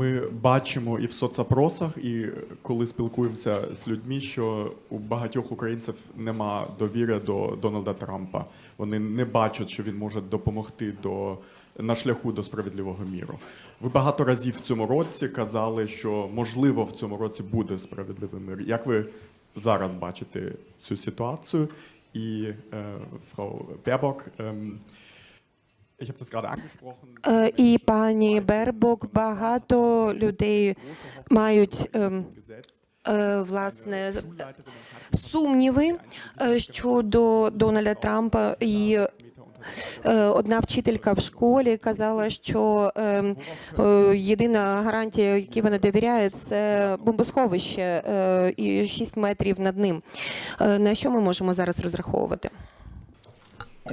ми бачимо і в соцопросах, і коли спілкуємося з людьми, що у багатьох українців нема довіри до Дональда Трампа. Вони не бачать, що він може допомогти до на шляху до справедливого міру. Ви багато разів в цьому році казали, що можливо в цьому році буде справедливий мир. Як ви зараз бачите цю ситуацію? І е, gerade angesprochen. Е, І пані Бербок, багато людей мають ем, е, власне сумніви е, щодо Дональда Трампа. І е, одна вчителька в школі казала, що ем, е, єдина гарантія, якій вона довіряє, це бомбосховище е, і 6 метрів над ним. Е, На що ми можемо зараз розраховувати?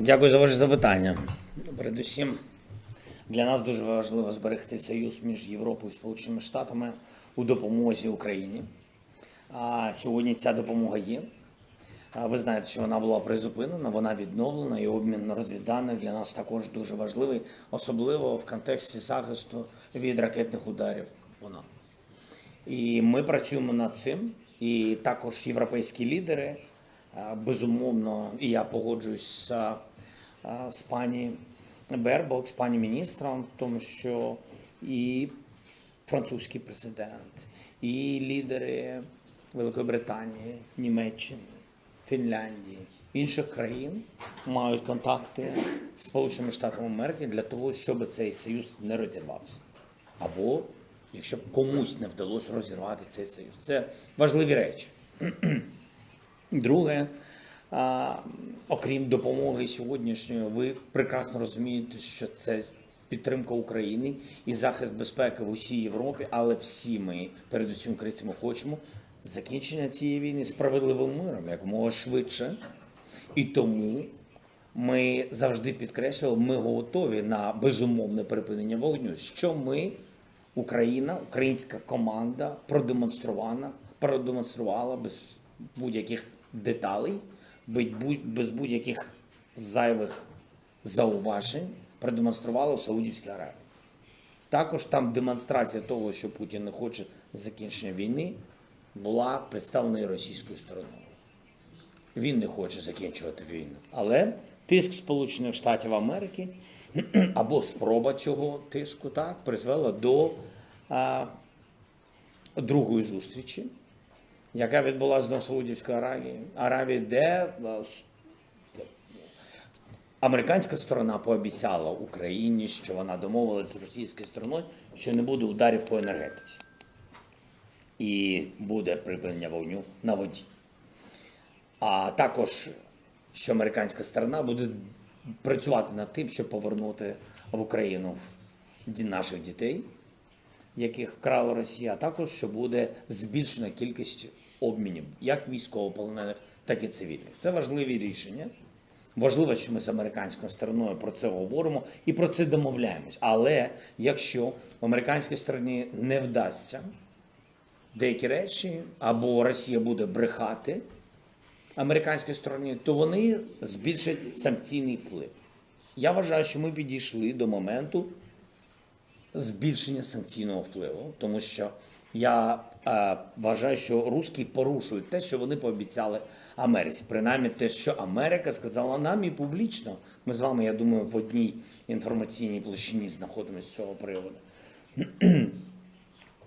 Дякую за ваше запитання. Передусім, для нас дуже важливо зберегти союз між Європою і Сполученими Штатами у допомозі Україні. А сьогодні ця допомога є. Ви знаєте, що вона була призупинена, вона відновлена, і обмін розвідданих для нас також дуже важливий, особливо в контексті захисту від ракетних ударів. Вона. І ми працюємо над цим. І також європейські лідери, безумовно, і я погоджуюсь з пані Бербок, з пані міністром, тому, що і французький президент, і лідери Великої Британії, Німеччини, Фінляндії, інших країн мають контакти з Сполученими Штатами Америки для того, щоб цей союз не розірвався. Або якщо б комусь не вдалося розірвати цей союз. Це важливі речі. Друге, окрім допомоги сьогоднішньої, ви прекрасно розумієте, що це підтримка України і захист безпеки в усій Європі, але всі ми, передусім українці, ми хочемо закінчення цієї війни справедливим миром, якомога швидше. І тому ми завжди підкреслювали, ми готові на безумовне припинення вогню. Що ми, Україна, українська команда продемонструвала, продемонструвала без будь-яких деталей, без будь- без будь-яких зайвих зауважень, продемонструвала в Саудівській Аравії. Також там демонстрація того, що Путін не хоче закінчення війни, була представлена російською стороною. Він не хоче закінчувати війну. Але тиск Сполучених Штатів Америки або спроба цього тиску так призвела до а, другої зустрічі, яка відбулася до Саудівської Аравії, Аравії, де американська сторона пообіцяла Україні, що вона домовилась з російською стороною, що не буде ударів по енергетиці. І буде припинення вогню на воді. А також, що американська сторона буде працювати над тим, щоб повернути в Україну наших дітей, яких вкрала Росія, а також що буде збільшена кількість обмінів як військовополонених, так і цивільних. Це важливі рішення. Важливо, що ми з американською стороною про це говоримо і про це домовляємось. Але якщо в американській стороні не вдасться деякі речі, або Росія буде брехати американській стороні, то вони збільшать санкційний вплив. Я вважаю, що ми підійшли до моменту збільшення санкційного впливу, тому що я е, вважаю, що русські порушують те, що вони пообіцяли Америці. Принаймні те, що Америка сказала нам і публічно. Ми з вами, я думаю, в одній інформаційній площині знаходимося з цього приводу.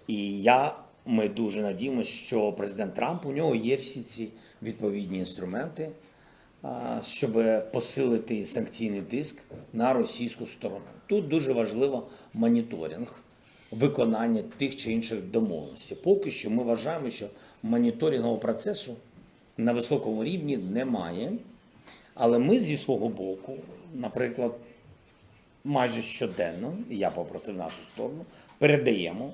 І я, ми дуже надіємося, що президент Трамп у нього є всі ці відповідні інструменти, щоб посилити санкційний тиск на російську сторону. Тут дуже важливо моніторинг виконання тих чи інших домовленостей. Поки що ми вважаємо, що моніторингового процесу на високому рівні немає. Але ми зі свого боку, наприклад, майже щоденно, я попросив нашу сторону, передаємо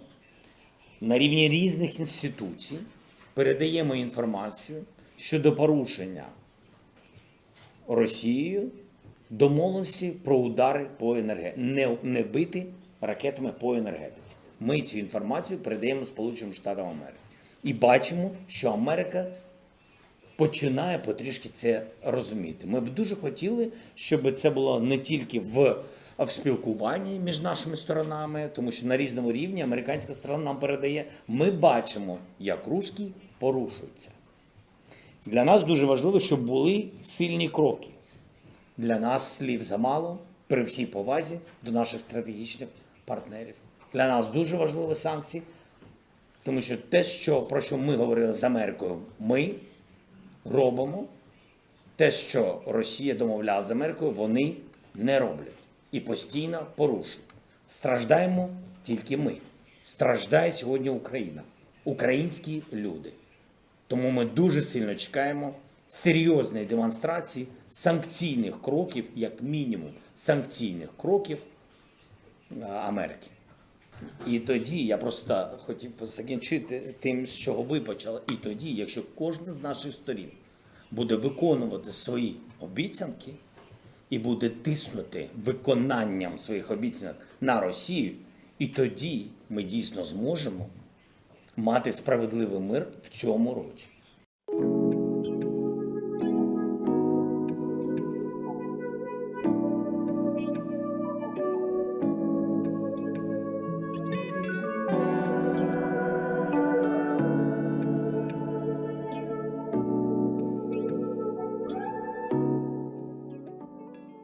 на рівні різних інституцій, передаємо інформацію щодо порушення Росією домовленості про удари по енергетиці, не, не бити ракетами по енергетиці. Ми цю інформацію передаємо Сполученим Штатам Америки. І бачимо, що Америка починає потрішки це розуміти. Ми б дуже хотіли, щоб це було не тільки в в спілкуванні між нашими сторонами, тому що на різному рівні американська сторона нам передає. Ми бачимо, як руський порушується. Для нас дуже важливо, щоб були сильні кроки. Для нас слів замало при всій повазі до наших стратегічних партнерів. Для нас дуже важливі санкції, тому що те, що, про що ми говорили з Америкою, ми робимо. Те, що Росія домовляла з Америкою, вони не роблять і постійно порушують. Страждаємо тільки ми. Страждає сьогодні Україна, українські люди. Тому ми дуже сильно чекаємо серйозної демонстрації санкційних кроків, як мінімум, санкційних кроків е, Америки. І тоді я просто хотів закінчити тим, з чого ви почали. І тоді, якщо кожна з наших сторін буде виконувати свої обіцянки і буде тиснути виконанням своїх обіцянок на Росію, і тоді ми дійсно зможемо мати справедливий мир в цьому році.